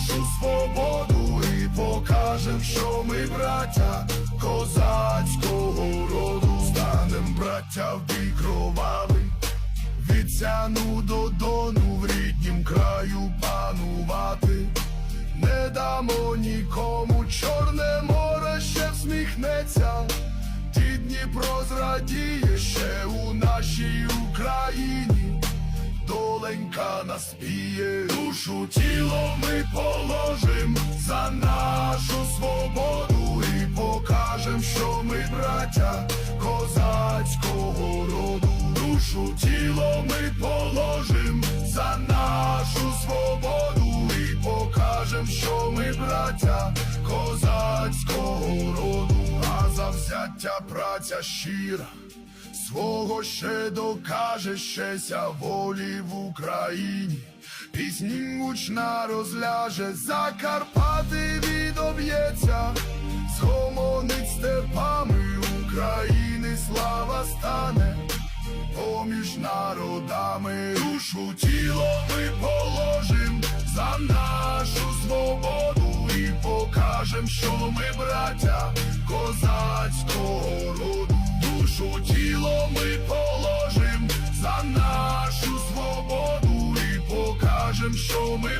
нашу свободу і покажем, що ми браття козацького роду. Станем браття в бій кровавий від сяну до дону в ріднім краю панувати. Не дамо нікому чорне море ще всміхнеться, ті Дніпро зрадіє ще у нашій Україні. Доленька наспіє, душу тіло ми положим за нашу свободу і покажем, що ми браття козацького роду. Душу тіло ми положим за нашу свободу і покажем, що ми браття козацького роду, а завзяття праця щира. Свого ще докаже щеся волі в Україні, пісні гучна розляже, Закарпати відоб'ється, згомонить степами України слава стане, поміж народами душу тіло ми положим за нашу свободу і покажем, що ми браття козацького роду. За нашу